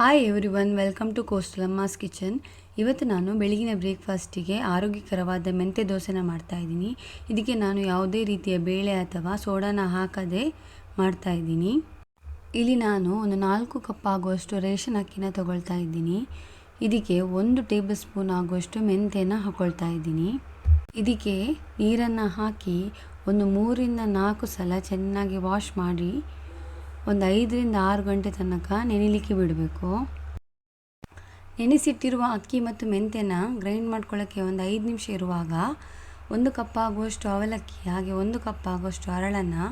Hi everyone welcome to Coastal Amma's kitchen ಇವತ್ತು ನಾನು ಬೆಳಗಿನ ಬ್ರೇಕ್ಫಾಸ್ಟಿಗೆ ಆರೋಗ್ಯಕರವಾದ ಮೆಂತ್ಯ ದೋಸೆನ ಮಾಡ್ತಾ ಇದ್ದೀನಿ. ಇದಕ್ಕೆ ನಾನು ಯಾವುದೇ ರೀತಿಯ ಬೇಳೆ ಅಥವಾ ಸೋಡಾನ ಹಾಕದೆ ಮಾಡ್ತಾ ಇದ್ದೀನಿ. ಇಲ್ಲಿ ನಾನು ಒಂದು ನಾಲ್ಕು ಕಪ್ ಆಗುವಷ್ಟು ರೇಷನ್ ಅಕ್ಕಿನ ತಗೊಳ್ತಾ ಇದ್ದೀನಿ. ಇದಕ್ಕೆ ಒಂದು ಟೇಬಲ್ ಸ್ಪೂನ್ ಆಗುವಷ್ಟು ಮೆಂತ್ಯನ ಹಾಕೊಳ್ತಾ ಇದ್ದೀನಿ. ಇದಕ್ಕೆ ನೀರನ್ನು ಹಾಕಿ ಒಂದು ಮೂರಿಂದ ನಾಲ್ಕು ಸಲ ಚೆನ್ನಾಗಿ ವಾಶ್ ಮಾಡಿ ಒಂದು ಐದರಿಂದ ಆರು ಗಂಟೆ ತನಕ ನೆನೆಲಿಕ್ಕೆ ಬಿಡಬೇಕು. ನೆನೆಸಿಟ್ಟಿರುವ ಅಕ್ಕಿ ಮತ್ತು ಮೆಂತ್ಯನ ಗ್ರೈಂಡ್ ಮಾಡ್ಕೊಳ್ಳೋಕ್ಕೆ ಒಂದು ಐದು ನಿಮಿಷ ಇರುವಾಗ ಒಂದು ಕಪ್ ಆಗುವಷ್ಟು ಅವಲಕ್ಕಿ, ಹಾಗೆ ಒಂದು ಕಪ್ ಆಗುವಷ್ಟು ಅರಳನ್ನು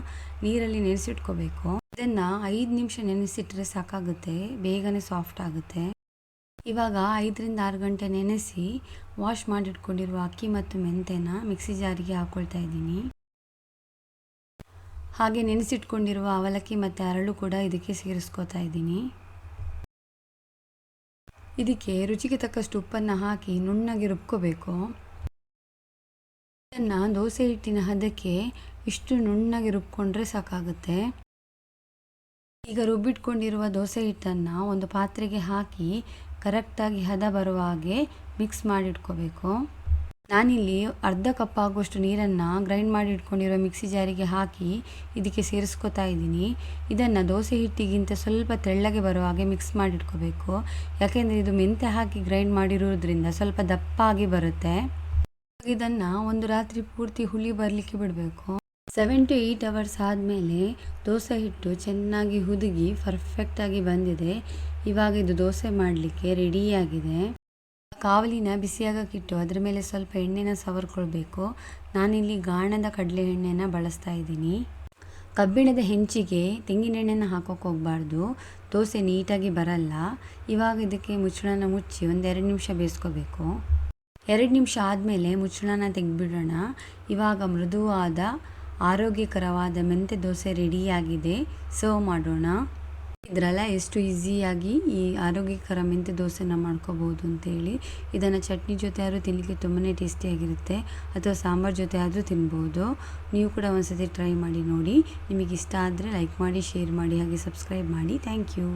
ನೀರಲ್ಲಿ ನೆನೆಸಿಟ್ಕೋಬೇಕು. ಇದನ್ನು ಐದು ನಿಮಿಷ ನೆನೆಸಿಟ್ಟರೆ ಸಾಕಾಗುತ್ತೆ, ಬೇಗನೆ ಸಾಫ್ಟ್ ಆಗುತ್ತೆ. ಇವಾಗ ಐದರಿಂದ ಆರು ಗಂಟೆ ನೆನೆಸಿ ವಾಶ್ ಮಾಡಿಟ್ಕೊಂಡಿರುವ ಅಕ್ಕಿ ಮತ್ತು ಮೆಂತ್ಯನ ಮಿಕ್ಸಿ ಜಾರಿಗೆ ಹಾಕ್ಕೊಳ್ತಾ ಇದ್ದೀನಿ. ಹಾಗೆ ನೆನೆಸಿಟ್ಕೊಂಡಿರುವ ಅವಲಕ್ಕಿ ಮತ್ತು ಅರಳು ಕೂಡ ಇದಕ್ಕೆ ಸೇರಿಸ್ಕೋತಾ ಇದ್ದೀನಿ. ಇದಕ್ಕೆ ರುಚಿಗೆ ತಕ್ಕಷ್ಟು ಉಪ್ಪನ್ನು ಹಾಕಿ ನುಣ್ಣಗೆ ರುಬ್ಕೋಬೇಕು. ಇದನ್ನು ದೋಸೆ ಹಿಟ್ಟಿನ ಹದಕ್ಕೆ ಇಷ್ಟು ನುಣ್ಣಗೆ ರುಬ್ಕೊಂಡ್ರೆ ಸಾಕಾಗುತ್ತೆ. ಈಗ ರುಬ್ಬಿಟ್ಕೊಂಡಿರುವ ದೋಸೆ ಹಿಟ್ಟನ್ನು ಒಂದು ಪಾತ್ರೆಗೆ ಹಾಕಿ ಕರೆಕ್ಟಾಗಿ ಹದ ಬರುವ ಹಾಗೆ ಮಿಕ್ಸ್ ಮಾಡಿಟ್ಕೋಬೇಕು. ನಾನಿಲ್ಲಿ ಅರ್ಧ ಕಪ್ ಆಗುವಷ್ಟು ನೀರನ್ನು ಗ್ರೈಂಡ್ ಮಾಡಿ ಇಟ್ಕೊಂಡಿರೋ ಮಿಕ್ಸಿ ಜಾರಿಗೆ ಹಾಕಿ ಇದಕ್ಕೆ ಸೇರಿಸ್ಕೊತಾ ಇದ್ದೀನಿ. ಇದನ್ನು ದೋಸೆ ಹಿಟ್ಟಿಗಿಂತ ಸ್ವಲ್ಪ ತೆಳ್ಳಗೆ ಬರೋ ಹಾಗೆ ಮಿಕ್ಸ್ ಮಾಡಿಟ್ಕೋಬೇಕು ಯಾಕೆಂದರೆ ಇದು ಮೆಂತೆ ಹಾಕಿ ಗ್ರೈಂಡ್ ಮಾಡಿರೋದ್ರಿಂದ ಸ್ವಲ್ಪ ದಪ್ಪಾಗಿ ಬರುತ್ತೆ. ಇದನ್ನು ಒಂದು ರಾತ್ರಿ ಪೂರ್ತಿ ಹುಳಿ ಬರಲಿಕ್ಕೆ ಬಿಡಬೇಕು. ಸೆವೆನ್ ಟು ಏಯ್ಟ್ ಅವರ್ಸ್ ಆದಮೇಲೆ ದೋಸೆ ಹಿಟ್ಟು ಚೆನ್ನಾಗಿ ಹುದುಗಿ ಪರ್ಫೆಕ್ಟಾಗಿ ಬಂದಿದೆ. ಇವಾಗ ಇದು ದೋಸೆ ಮಾಡಲಿಕ್ಕೆ ರೆಡಿಯಾಗಿದೆ ಕಾವಲಿನ ಬಿಸಿಯಾಗಕ್ಕಿಟ್ಟು ಅದರ ಮೇಲೆ ಸ್ವಲ್ಪ ಎಣ್ಣೆನ ಸವರ್ಕೊಳ್ಬೇಕು. ನಾನಿಲ್ಲಿ ಗಾಣದ ಕಡಲೆ ಎಣ್ಣೆನ ಬಳಸ್ತಾ ಇದ್ದೀನಿ. ಕಬ್ಬಿಣದ ಹೆಂಚಿಗೆ ತೆಂಗಿನೆಣ್ಣೆನ ಹಾಕೋಕೆ ಹೋಗಬಾರ್ದು. ದೋಸೆ ನೀಟಾಗಿ ಬರಲ್ಲ. ಇವಾಗ ಇದಕ್ಕೆ ಮುಚ್ಚಳನ ಮುಚ್ಚಿ ಒಂದೆರಡು ನಿಮಿಷ ಬೇಯಿಸ್ಕೋಬೇಕು. ಎರಡು ನಿಮಿಷ ಆದಮೇಲೆ ಮುಚ್ಚಳನ ತೆಗೆದ್ಬಿಡೋಣ. ಇವಾಗ ಮೃದುವಾದ, ಆರೋಗ್ಯಕರವಾದ ಮೆಂತೆ ದೋಸೆ ರೆಡಿಯಾಗಿದೆ. ಸರ್ವ್ ಮಾಡೋಣ. ಇದರಲ್ಲ ಎಷ್ಟು ಈಸಿಯಾಗಿ ಈ ಆರೋಗ್ಯಕರ ಮೆಂತ್ಯ ದೋಸೆನ ಮಾಡ್ಕೋಬೋದು ಅಂತೇಳಿ, ಇದನ್ನು ಚಟ್ನಿ ಜೊತೆ ಆದರೂ ತಿನ್ನಲಿಕ್ಕೆ ತುಂಬಾ ಟೇಸ್ಟಿಯಾಗಿರುತ್ತೆ. ಅಥವಾ ಸಾಂಬಾರು ಜೊತೆ ಆದರೂ ತಿನ್ಬೋದು. ನೀವು ಕೂಡ ಒಂದ್ಸತಿ ಟ್ರೈ ಮಾಡಿ ನೋಡಿ. ನಿಮಗೆ ಇಷ್ಟ ಆದರೆ ಲೈಕ್ ಮಾಡಿ, ಶೇರ್ ಮಾಡಿ, ಹಾಗೆ ಸಬ್ಸ್ಕ್ರೈಬ್ ಮಾಡಿ. Thank you.